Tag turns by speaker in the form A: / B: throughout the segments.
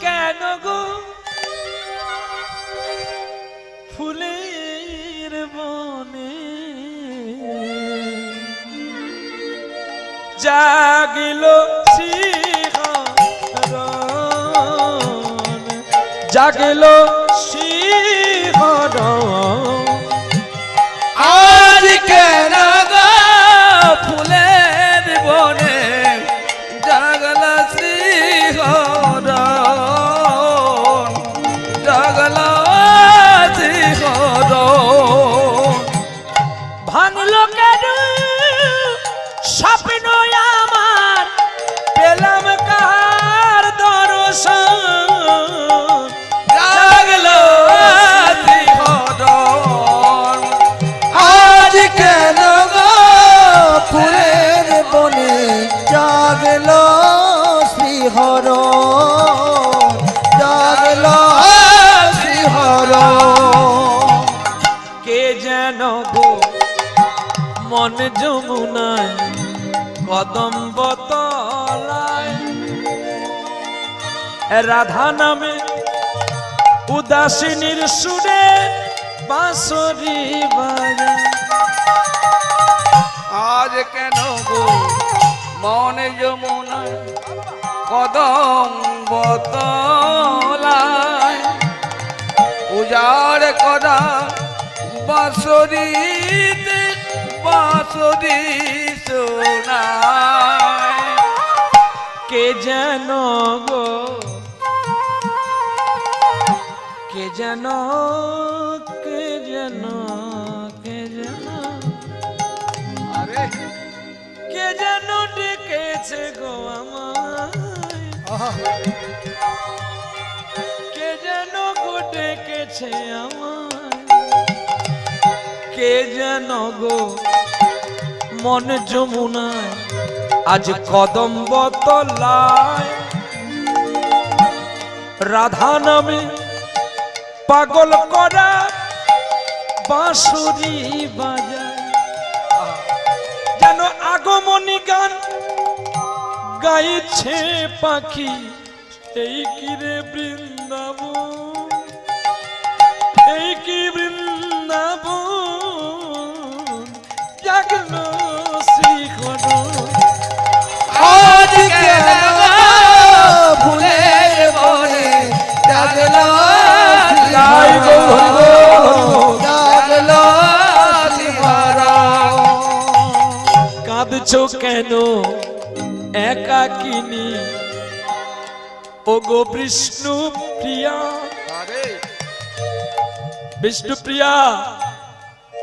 A: কেন গো? ফুলের বনে। জাগিল জাগিল শিহরণ কে যেন গো? মন যমুনায় কদম বতলায় রাধা নামে উদাসীনীর সুরে বাঁশরি
B: আজ কেন গো? মনে যমুনায় কদম বতলায় উজাড় করা বাঁশরিতে বাঁশরি শোনায়
A: কে যেন গো কে যেন কে যেন কে যেন।
B: আরে।
A: কে যেন ডেকেছে গো আমায়। কে যেন গো ডেকেছে আমায়। কে যেন গো? মন যমুনায় আজ কদম বতলায় রাধা নামে পাগল করা বাঁশুরি বাজায়। যেন আগমনী গান গাইছে পাখি, এই কি রে বৃন্দাবন? কাঁদছো কেন? একাকিনী ও গো বিষ্ণু প্রিয়া। বিষ্ণু প্রিয়া,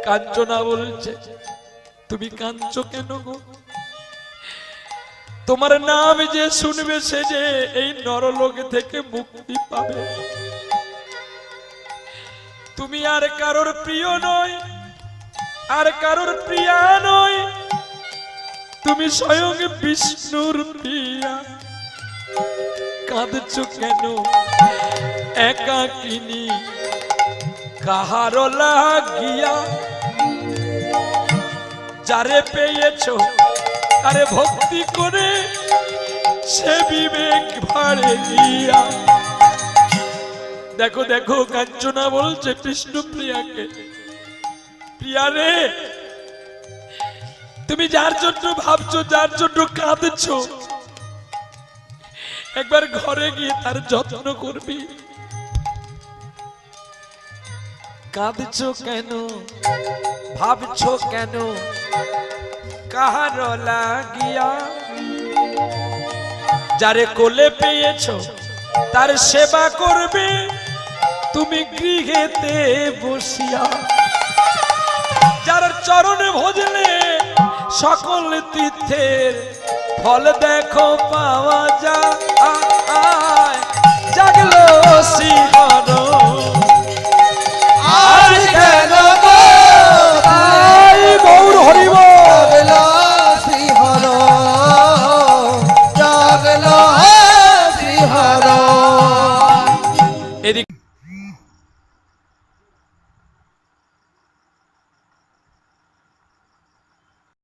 A: কাঞ্চনা বলছে, তুমি কাঁদছো কেন গো? তোমার নাম যে শুনবে সে যে এই নরলোক থেকে মুক্তি পাবে। তুমি আর কারোর প্রিয় নয়, আর কারোর প্রিয়া নয় তুমি স্বয়ং বিষ্ণুর প্রিয়া। কাঁদছ কেন? একাকিনী, কাহার লাগিয়া? যারে পেয়েছ আরে ভক্তি করে সে বিবেক ভাড়ে গিয়া দেখো দেখো, কাঞ্চনা বলছে, বিষ্ণু প্রিয়াকে, প্রিয়া রে তুমি যার জন্য ভাবছ, যার জন্য কাঁদছো, একবার ঘরে গিয়ে তার যত্ন করবি। কাঁদছো কেন? ভাবছ কেন? কাহার লাগিয়া? যারে কোলে পেয়েছ, তার সেবা করবে। তুমি গৃহেতে বসিয়া, যার চরণে ভজলে সকল তীর্থের ফল দেখো পাওয়া যায়। জাগলো শিখ